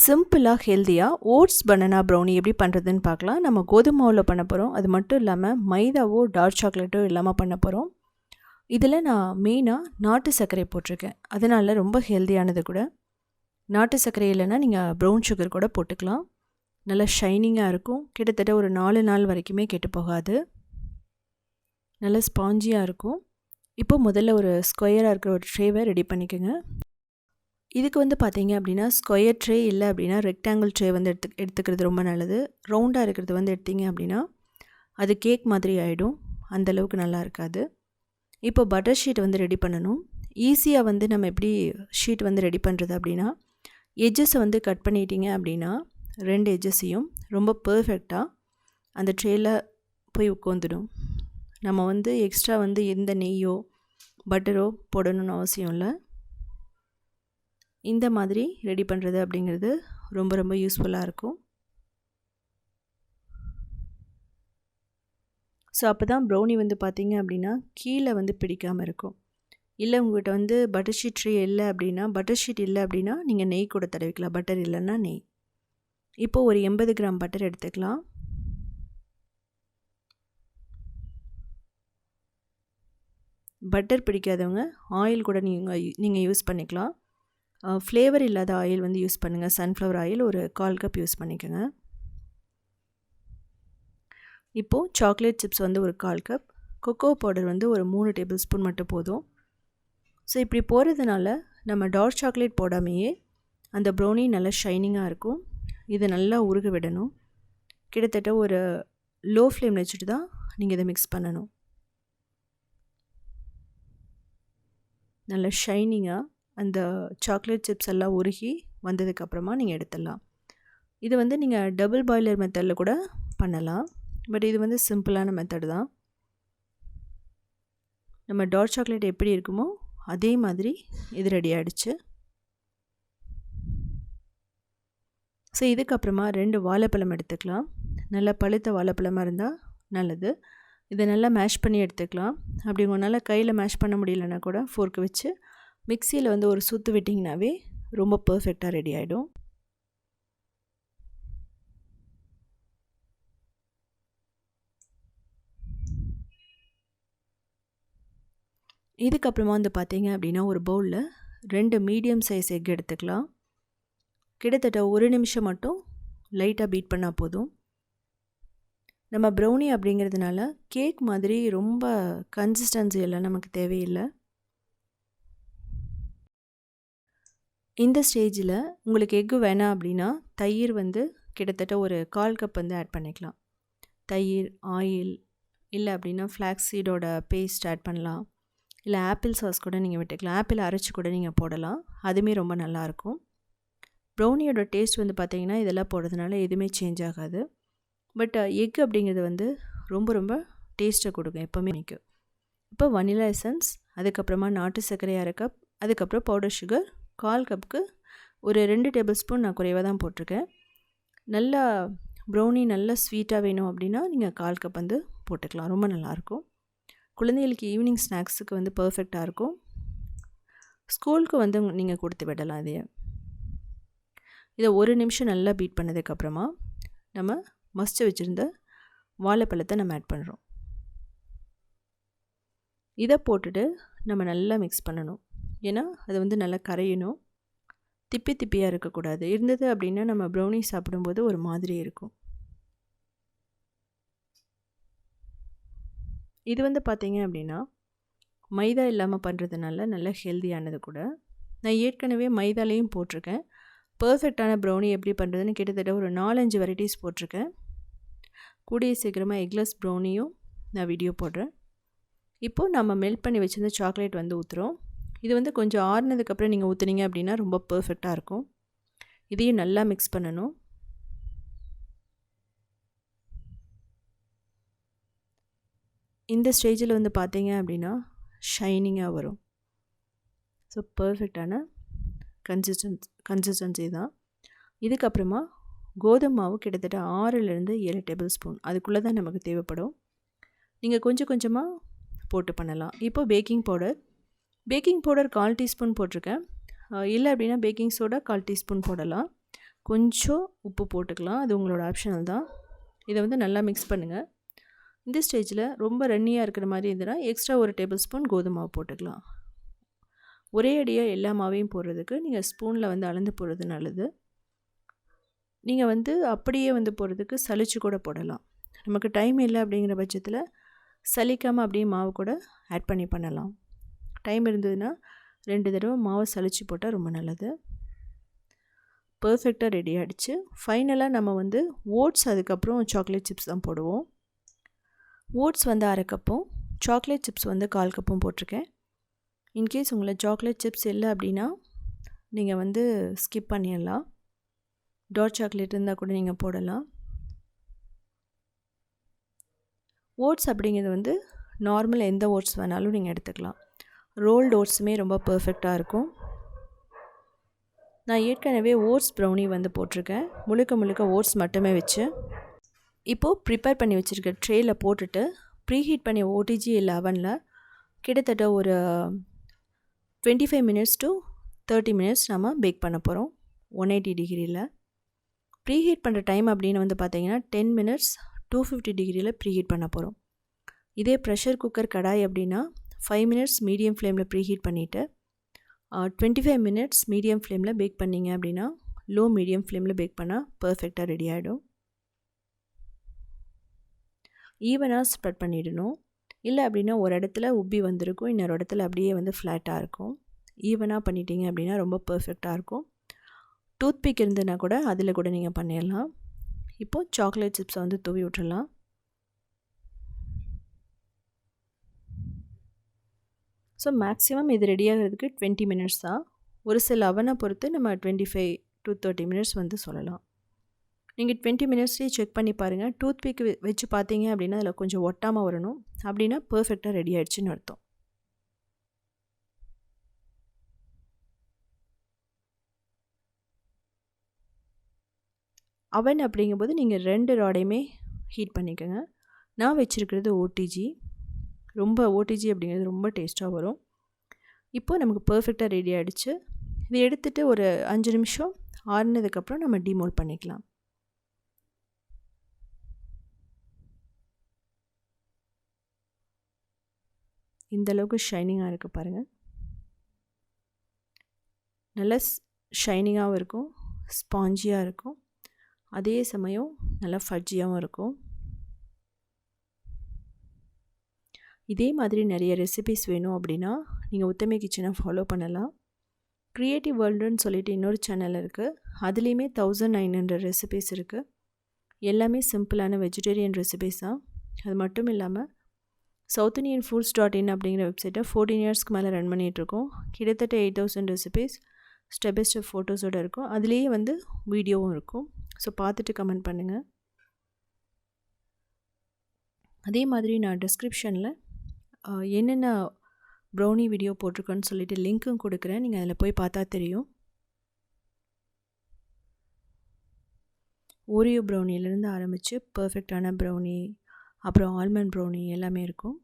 சிம்பிளாக ஹெல்த்தியாக oats banana brownie எப்படி பண்ணுறதுன்னு பார்க்கலாம். நம்ம கோதுமை மாவில் பண்ண போகிறோம் அது மட்டும் இல்லாமல் மைதாவோ டார்க் சாக்லேட்டோ இல்லாமல் பண்ண போகிறோம் இதில் நான் மெயினாக நாட்டு சர்க்கரை போட்டிருக்கேன். அதனால் ரொம்ப ஹெல்த்தியானது கூட. நாட்டு சர்க்கரை இல்லைன்னா நீங்கள் ப்ரௌன் சுகர் கூட போட்டுக்கலாம். நல்லா ஷைனிங்காக இருக்கும். கிட்டத்தட்ட ஒரு நாலு நாள் வரைக்குமே கெட்டு போகாது. நல்லா ஸ்பாஞ்சியாக இருக்கும். இப்போ முதல்ல ஒரு ஸ்கொயராக இருக்கிற ஒரு ட்ரேவை ரெடி பண்ணிக்கோங்க. இதுக்கு வந்து பார்த்தீங்க அப்படின்னா ஸ்கொயர் ட்ரே இல்லை அப்படின்னா ரெக்டாங்கிள் ட்ரே வந்து எடுத்து எடுத்துக்கிறது ரொம்ப நல்லது. ரவுண்டாக இருக்கிறது வந்து எடுத்தீங்க அப்படின்னா அது கேக் மாதிரி ஆகிடும் அந்தளவுக்கு நல்லா இருக்காது. இப்போ பட்டர் ஷீட் வந்து ரெடி பண்ணணும். ஈஸியாக வந்து நம்ம எப்படி ஷீட் வந்து ரெடி பண்ணுறது அப்படின்னா எஜ்ஜஸை வந்து கட் பண்ணிட்டீங்க அப்படின்னா ரெண்டு எஜ்ஜஸையும் ரொம்ப பர்ஃபெக்டாக அந்த ட்ரேயில் போய் உட்காந்துடும் நம்ம வந்து எக்ஸ்ட்ரா வந்து எந்த நெய்யோ பட்டரோ போடணும்னு அவசியம் இல்லை. இந்த மாதிரி ரெடி பண்ணுறது அப்படிங்கிறது ரொம்ப ரொம்ப யூஸ்ஃபுல்லாக இருக்கும். ஸோ அப்போ தான் ப்ரௌனி வந்து பார்த்திங்க அப்படின்னா கீழே வந்து பிடிக்காமல் இருக்கும். இல்லை உங்கள்கிட்ட வந்து பட்டர் ஷீட் ட்ரீ இல்லை அப்படின்னா பட்டர் ஷீட் இல்லை அப்படின்னா நீங்கள் நெய் கூட தடவிக்கலாம். பட்டர் இல்லைன்னா நெய். இப்போது ஒரு எண்பது கிராம் பட்டர் எடுத்துக்கலாம். பட்டர் பிடிக்காதவங்க ஆயில் கூட நீங்கள் நீங்கள் யூஸ் பண்ணிக்கலாம். ஃப்ளேவர் இல்லாத ஆயில் வந்து யூஸ் பண்ணுங்கள் சன்ஃப்ளவர் ஆயில் ஒரு கால் கப் யூஸ் பண்ணிக்கோங்க. இப்போது சாக்லேட் சிப்ஸ் வந்து ஒரு கால் கப் கொக்கோ பவுடர் வந்து ஒரு மூணு டேபிள் ஸ்பூன் மட்டும் போதும். ஸோ இப்படி போகிறதுனால நம்ம டார்க் சாக்லேட் போடாமையே அந்த ப்ரௌனி நல்லா ஷைனிங்காக இருக்கும். இதை நல்லா உருக விடணும். கிட்டத்தட்ட ஒரு லோ ஃப்ளேம் வச்சுட்டு தான் நீங்கள் இதை மிக்ஸ் பண்ணணும். நல்லா ஷைனிங்காக அந்த சாக்லேட் சிப்ஸ் எல்லாம் உருகி வந்ததுக்கப்புறமா நீங்கள் எடுத்துடலாம். இது வந்து நீங்கள் டபுள் பாய்லர் மெத்தடில் கூட பண்ணலாம். பட் இது வந்து சிம்பிளான மெத்தடு தான். நம்ம டார்க் சாக்லேட் எப்படி இருக்குமோ அதே மாதிரி இது ரெடி ஆகிடுச்சு ஸோ இதுக்கப்புறமா ரெண்டு வாழைப்பழம் எடுத்துக்கலாம். நல்லா பழுத்த வாழைப்பழமாக இருந்தால் நல்லது. இதை நல்லா மேஷ் பண்ணி எடுத்துக்கலாம். அப்படி உங்களால் கையில் மேஷ் பண்ண முடியலன்னா கூட ஃபோர்க்கு வச்சு மிக்சியில் வந்து ஒரு சுற்று விட்டிங்கனாவே ரொம்ப பர்ஃபெக்டாக ரெடி ஆகிடும் இதுக்கப்புறமா வந்து பார்த்தீங்க அப்படின்னா ஒரு பவுலில் ரெண்டு மீடியம் சைஸ் எக் எடுத்துக்கலாம். கிட்டத்தட்ட ஒரு நிமிஷம் மட்டும் லைட்டாக பீட் பண்ணால் போதும். நம்ம ப்ரௌனி அப்படிங்கிறதுனால கேக் மாதிரி ரொம்ப கன்சிஸ்டன்சி எல்லாம் நமக்கு தேவையில்லை. இந்த ஸ்டேஜில் உங்களுக்கு எக்கு வேணாம் அப்படின்னா தயிர் வந்து கிட்டத்தட்ட ஒரு கால் கப் வந்து ஆட் பண்ணிக்கலாம். தயிர் ஆயில் இல்லை அப்படின்னா ஃப்ளாக்ஸ் சீடோட பேஸ்ட் ஆட் பண்ணலாம். இல்லை ஆப்பிள் சாஸ் கூட நீங்கள் விட்டுக்கலாம். ஆப்பிள் அரைச்சி கூட நீங்கள் போடலாம். அதுவுமே ரொம்ப நல்லாயிருக்கும். ப்ரௌனியோட டேஸ்ட் வந்து பார்த்திங்கன்னா இதெல்லாம் போடுறதுனால எதுவுமே சேஞ்ச் ஆகாது. பட் எக் அப்படிங்கிறது வந்து ரொம்ப ரொம்ப டேஸ்ட்டை கொடுக்கும் எப்போவுமே நிற்கும் இப்போ வனிலா எசன்ஸ் அதுக்கப்புறமா நாட்டு சர்க்கரை அரை கப் அதுக்கப்புறம் பவுடர் சுகர் கால் கப்புக்கு ஒரு ரெண்டு டேபிள் ஸ்பூன் நான் குறைவாக தான் போட்டிருக்கேன். நல்லா ப்ரௌனி நல்லா ஸ்வீட்டாக வேணும் அப்படின்னா நீங்கள் கால் கப் வந்து போட்டுக்கலாம். ரொம்ப நல்லாயிருக்கும். குழந்தைகளுக்கு ஈவினிங் ஸ்நாக்ஸுக்கு வந்து பர்ஃபெக்டாக இருக்கும். ஸ்கூலுக்கு வந்து நீங்கள் கொடுத்து விடலாம் இதையே. இதை ஒரு நிமிஷம் நல்லா பீட் பண்ணதுக்கப்புறமா நம்ம மஸ்ட்டு வச்சுருந்த வாழைப்பழத்தை நம்ம ஆட் பண்ணுறோம் இதை போட்டுட்டு நம்ம நல்லா மிக்ஸ் பண்ணணும். ஏன்னா அது வந்து நல்லா கரையணும். திப்பி திப்பியாக இருக்கக்கூடாது. இருந்தது அப்படின்னா நம்ம ப்ரௌனி சாப்பிடும்போது ஒரு மாதிரி இருக்கும். இது வந்து பார்த்திங்க அப்படின்னா மைதா இல்லாமல் பண்ணுறதுனால நல்ல ஹெல்த்தியானது கூட. நான் ஏற்கனவே மைதாலேயும் போட்டிருக்கேன். பர்ஃபெக்டான ப்ரௌனி எப்படி பண்ணுறதுன்னு கிட்டத்தட்ட ஒரு நாலஞ்சு வெரைட்டிஸ் போட்டிருக்கேன். கூடிய சீக்கிரமாக எக்லஸ் ப்ரௌனியும் நான் வீடியோ போடுறேன். இப்போது நம்ம மெல்ட் பண்ணி வச்சுருந்த சாக்லேட் வந்து ஊற்றுறோம் இது வந்து கொஞ்சம் ஆறுனதுக்கப்புறம் நீங்கள் ஊற்றுனீங்க அப்படின்னா ரொம்ப பர்ஃபெக்டாக இருக்கும். இதையும் நல்லா மிக்ஸ் பண்ணணும். இந்த ஸ்டேஜில் வந்து பார்த்தீங்க அப்படின்னா ஷைனிங்காக வரும். ஸோ பர்ஃபெக்டான கன்சிஸ்டன்ஸ் கன்சிஸ்டன்சி தான். இதுக்கப்புறமா கோதுமை மாவு கிட்டத்தட்ட ஆறுலேருந்து ஏழு டேபிள் ஸ்பூன் அதுக்குள்ளே தான் நமக்கு தேவைப்படும். நீங்கள் கொஞ்சம் கொஞ்சமாக போட்டு பண்ணலாம். இப்போ பேக்கிங் பவுடர் பேக்கிங் பவுடர் கால் டீஸ்பூன் போட்டிருக்கேன். இல்லை அப்படின்னா பேக்கிங் சோடா கால் டீஸ்பூன் போடலாம். கொஞ்சம் உப்பு போட்டுக்கலாம். அது உங்களோட ஆப்ஷனல் தான். இதை வந்து நல்லா மிக்ஸ் பண்ணுங்கள் இந்த ஸ்டேஜில் ரொம்ப ரன்னியாக இருக்கிற மாதிரி இருந்ததுன்னா எக்ஸ்ட்ரா ஒரு டேபிள் ஸ்பூன் கோதுமை மாவு போட்டுக்கலாம். ஒரே அடியாக எல்லா மாவையும் போடுறதுக்கு நீங்கள் ஸ்பூனில் வந்து அளந்து போடுறது நல்லது. நீங்கள் வந்து அப்படியே வந்து போடுறதுக்கு சளிச்சு கூட போடலாம். நமக்கு டைம் இல்லை அப்படிங்கிற பட்சத்தில் சலிக்காமல் அப்படியே மாவு கூட ஆட் பண்ணி பண்ணலாம். டைம் இருந்ததுன்னா ரெண்டு தடவை மாவை சளிச்சு போட்டால் ரொம்ப நல்லது. பர்ஃபெக்டாக ரெடி ஆகிடுச்சு ஃபைனலாக நம்ம வந்து ஓட்ஸ் அதுக்கப்புறம் சாக்லேட் சிப்ஸ் தான் போடுவோம். ஓட்ஸ் வந்து அரை கப்பும் சாக்லேட் சிப்ஸ் வந்து கால் கப்பும் போட்டிருக்கேன். இன்கேஸ் உங்களை சாக்லேட் சிப்ஸ் இல்லை அப்படின்னா நீங்கள் வந்து ஸ்கிப் பண்ணிடலாம். டார்க் சாக்லேட் இருந்தால் கூட நீங்கள் போடலாம். ஓட்ஸ் அப்படிங்கிறது வந்து நார்மல் எந்த ஓட்ஸ் வேணாலும் நீங்கள் எடுத்துக்கலாம். ரோல்டு ஓட்ஸுமே ரொம்ப பர்ஃபெக்டாக இருக்கும். நான் ஏற்கனவே ஓட்ஸ் ப்ரௌனி வந்து போட்டிருக்கேன். முழுக்க முழுக்க ஓட்ஸ் மட்டுமே வச்சு. இப்போது ப்ரிப்பேர் பண்ணி வச்சுருக்க ட்ரேயில் போட்டுட்டு ப்ரீஹீட் பண்ணி ஓடிஜி லெவனில் கிட்டத்தட்ட ஒரு twenty five minutes to thirty minutes நம்ம பேக் பண்ண போகிறோம் ஒன் எயிட்டி டிகிரியில் ப்ரீஹீட் பண்ணுற டைம் அப்படின்னு வந்து பார்த்தீங்கன்னா டென் மினிட்ஸ் டூ ஃபிஃப்டி டிகிரியில் ப்ரீஹீட் பண்ண போகிறோம் இதே ப்ரெஷர் குக்கர் கடாய் அப்படின்னா ஃபைவ் மினிட்ஸ் மீடியம் ஃப்ளேமில் ப்ரீஹீட் பண்ணிவிட்டு டுவெண்ட்டி ஃபைவ் மினிட்ஸ் மீடியம் ஃப்ளேமில் பேக் பண்ணிங்க அப்படின்னா லோ மீடியம் ஃப்ளேமில் பேக் பண்ணால் பர்ஃபெக்டாக ரெடி ஆகிடும் ஈவனாக ஸ்ப்ரெட் பண்ணிடணும். இல்லை அப்படின்னா ஒரு இடத்துல உப்பி வந்திருக்கும் இன்னொரு இடத்துல அப்படியே வந்து ஃப்ளாட்டாக இருக்கும். ஈவனாக பண்ணிட்டீங்க அப்படின்னா ரொம்ப பர்ஃபெக்டாக இருக்கும். டூத்பிக் இருந்ததுன்னா கூட அதில் கூட நீங்கள் பண்ணிடலாம். இப்போது சாக்லேட் சிப்ஸை வந்து தூவி விட்டுடலாம் ஸோ மேக்ஸிமம் இது ரெடி ஆகிறதுக்கு டுவெண்ட்டி மினிட்ஸ் தான். ஒரு சில அவனை பொறுத்து நம்ம twenty five to thirty minutes வந்து சொல்லலாம். நீங்கள் டுவெண்ட்டி மினிட்ஸ்லேயே செக் பண்ணி பாருங்கள் டூத் பிக் வச்சு பார்த்தீங்க அப்படின்னா அதில் கொஞ்சம் ஒட்டாமல் வரணும். அப்படின்னா பர்ஃபெக்டாக ரெடி ஆகிடுச்சின்னு அர்த்தம். அவன் அப்படிங்கும்போது நீங்கள் ரெண்டு ராடையுமே ஹீட் பண்ணிக்கோங்க. நான் வச்சுருக்கிறது ஓடிஜி ரொம்ப ஓடிஜி அப்படிங்கிறது ரொம்ப டேஸ்ட்டாக வரும். இப்போது நமக்கு பர்ஃபெக்டாக ரெடி ஆகிடுச்சு இதை எடுத்துகிட்டு ஒரு அஞ்சு நிமிஷம் ஆறுனதுக்கப்புறம் நம்ம டிமோல் பண்ணிக்கலாம். இந்த அளவுக்கு ஷைனிங்காக இருக்குது பாருங்கள் நல்லா ஷைனிங்காகவும் இருக்கும் ஸ்பாஞ்சியாக இருக்கும். அதே சமயம் நல்லா ஃபட்ஜியாகவும் இருக்கும். இதே மாதிரி நிறைய ரெசிபிஸ் வேணும் அப்படின்னா நீங்கள் உத்தமை கிச்சனை ஃபாலோ பண்ணலாம். க்ரியேட்டிவ் வேர்ல்டுன்னு சொல்லிட்டு இன்னொரு சேனல் இருக்குது அதுலேயுமே தௌசண்ட் நைன் ஹண்ட்ரட் ரெசிபிஸ் இருக்குது எல்லாமே சிம்பிளான வெஜிடேரியன் ரெசிபிஸ் தான். அது மட்டும் இல்லாமல் south Indian foods dot in அப்படிங்கிற வெப்சைட்டை ஃபோர்டீன் இயர்ஸ்க்கு மேலே ரன் பண்ணிகிட்ருக்கோம் கிட்டத்தட்ட eight thousand recipes step by step ஃபோட்டோஸோடு இருக்கும். அதுலேயே வந்து வீடியோவும் இருக்கும். ஸோ பார்த்துட்டு கமெண்ட் பண்ணுங்கள் அதே மாதிரி நான் டிஸ்கிரிப்ஷனில் என்னென்ன ப்ரௌனி வீடியோ போட்டிருக்கோன்னு சொல்லிட்டு லிங்க்கும் கொடுக்குறேன். நீங்கள் அதில் போய் பார்த்தா தெரியும். ஓரியோ ப்ரௌனிலேருந்து ஆரம்பித்து பர்ஃபெக்டான ப்ரௌனி அப்புறம் ஆல்மண்ட் ப்ரௌனி எல்லாமே இருக்கும்.